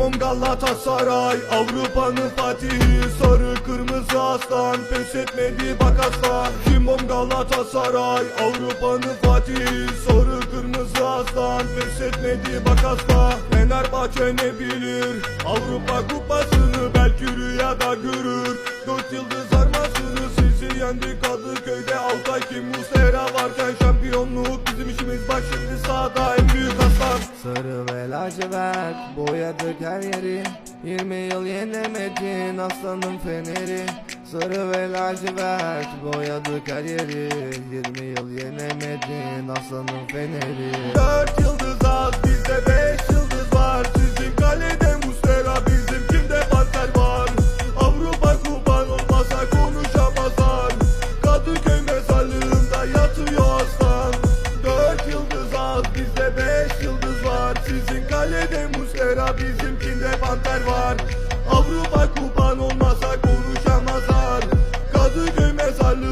Simon Galatasaray Avrupa'nın fatihi Sarı kırmızı aslan Pes etmedi bak aslan. Simon Galatasaray Avrupa'nın fatihi Sarı kırmızı aslan Pes etmedi bak aslan. Fenerbahçe ne bilir Avrupa kupasını belki rüyada görür. Dört yıldız armasını sizi yendik Kadıköy'de Altay kim Muslera varken Şampiyonluk bizim işimiz bak şimdi sahada en büyük aslan. Sarı ve lacivert boyadık her yeri. 20 yıl yenemedin aslanın feneri. Sarı ve lacivert boyadık her yeri. 20 yıl yenemedin aslanın feneri. Dört yıldız az bizde beş yıldız var. Sizin kalede Mustera bizim kimde Panter var? Avrupa kupan olmasa konuşamazlar. Kadıköy mezarlığında yatıyor aslan. Dört yıldız az bizde beş yıldız Galede Muslera bizimkinde panter var. Avrupa kupan olmasa konuşamazlar. Kadıköy mezarlığı